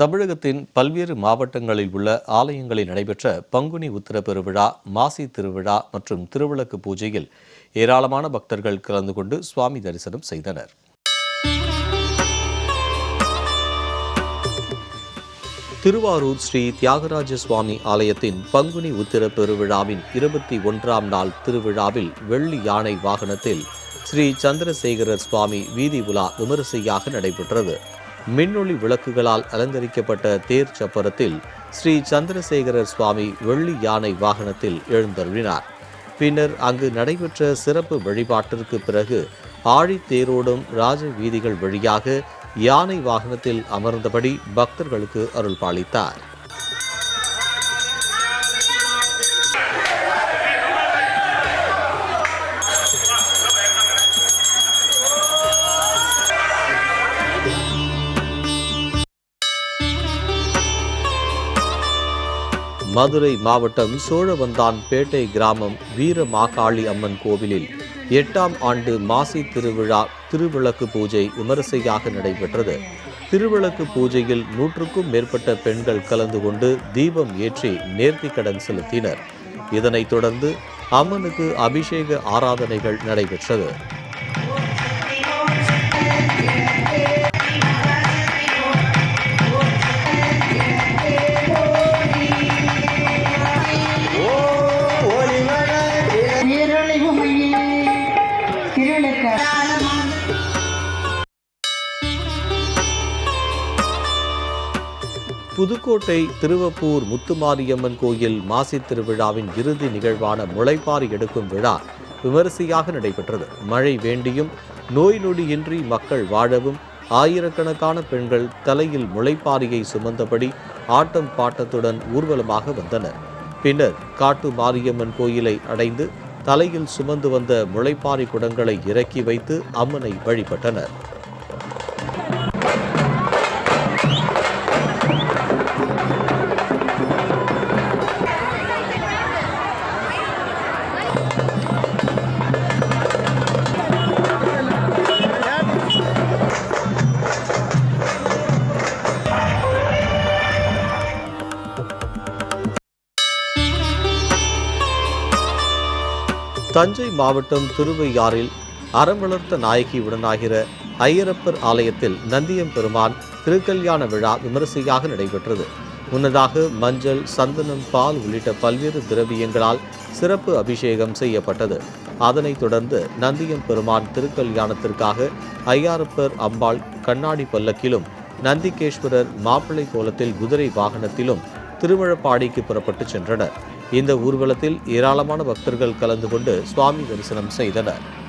தமிழகத்தின் பல்வேறு மாவட்டங்களில் உள்ள ஆலயங்களில் நடைபெற்ற பங்குனி உத்திர பெருவிழா மாசி திருவிழா மற்றும் திருவிளக்கு பூஜையில் ஏராளமான பக்தர்கள் கலந்து கொண்டு சுவாமி தரிசனம் செய்தனர். திருவாரூர் ஸ்ரீ தியாகராஜ சுவாமி ஆலயத்தின் பங்குனி உத்திர பெருவிழாவின் இருபத்தி ஒன்றாம் நாள் திருவிழாவில் வெள்ளி யானை வாகனத்தில் ஸ்ரீ சந்திரசேகரர் சுவாமி வீதி உலா விமரிசையாக நடைபெற்றது. மின்னொளி விளக்குகளால் அலங்கரிக்கப்பட்ட தேர் சப்பரத்தில் ஸ்ரீ சந்திரசேகரர் சுவாமி வெள்ளி யானை வாகனத்தில் எழுந்தருளினார். பின்னர் அங்கு நடைபெற்ற சிறப்பு வழிபாட்டிற்கு பிறகு ஆழித்தேரோடும் ராஜ வீதிகள் வழியாக யானை வாகனத்தில் அமர்ந்தபடி பக்தர்களுக்கு அருள் மதுரை மாவட்டம் சோழவந்தான் பேட்டை கிராமம் வீரமாகாளி அம்மன் கோவிலில் எட்டாம் ஆண்டு மாசி திருவிழா திருவிளக்கு பூஜை விமரிசையாக நடைபெற்றது. திருவிளக்கு பூஜையில் நூற்றுக்கும் மேற்பட்ட பெண்கள் கலந்து கொண்டு தீபம் ஏற்றி நேர்த்திக்கடன் செலுத்தினர். இதனைத் தொடர்ந்து அம்மனுக்கு அபிஷேக ஆராதனைகள் நடைபெற்றது. புதுக்கோட்டை திருவப்பூர் முத்துமாரியம்மன் கோயில் மாசி திருவிழாவின் இறுதி நிகழ்வான முளைப்பாரி எடுக்கும் விழா விமரிசையாக நடைபெற்றது. மழை வேண்டியும் நோய் நொடியின்றி மக்கள் வாழவும் ஆயிரக்கணக்கான பெண்கள் தலையில் முளைப்பாரியை சுமந்தபடி ஆட்டம் பாட்டத்துடன் ஊர்வலமாக வந்தனர். பின்னர் காட்டு மாரியம்மன் கோயிலை அடைந்து தலையில் சுமந்து வந்த முளைப்பாரி குடங்களை இறக்கி வைத்து அம்மனை வழிபட்டனர். தஞ்சை மாவட்டம் திருவையாறில் அறம் வளர்த்த நாயகி உடனாகிற ஐயரப்பர் ஆலயத்தில் நந்தியம் பெருமான் திருக்கல்யாண விழா விமரிசையாக நடைபெற்றது. முன்னதாக மஞ்சள் சந்தனம் பால் உள்ளிட்ட பல்வேறு திரவியங்களால் சிறப்பு அபிஷேகம் செய்யப்பட்டது. அதனைத் தொடர்ந்து நந்தியம் பெருமான் திருக்கல்யாணத்திற்காக ஐயாரப்பர் அம்பாள் கண்ணாடி பல்லக்கிலும் நந்திகேஸ்வரர் மாப்பிள்ளை கோலத்தில் குதிரை வாகனத்திலும் திருவழப்பாடிக்கு புறப்பட்டு சென்றனர். இந்த ஊர்வலத்தில் ஏராளமான பக்தர்கள் கலந்து கொண்டு சுவாமி தரிசனம் செய்தனர்.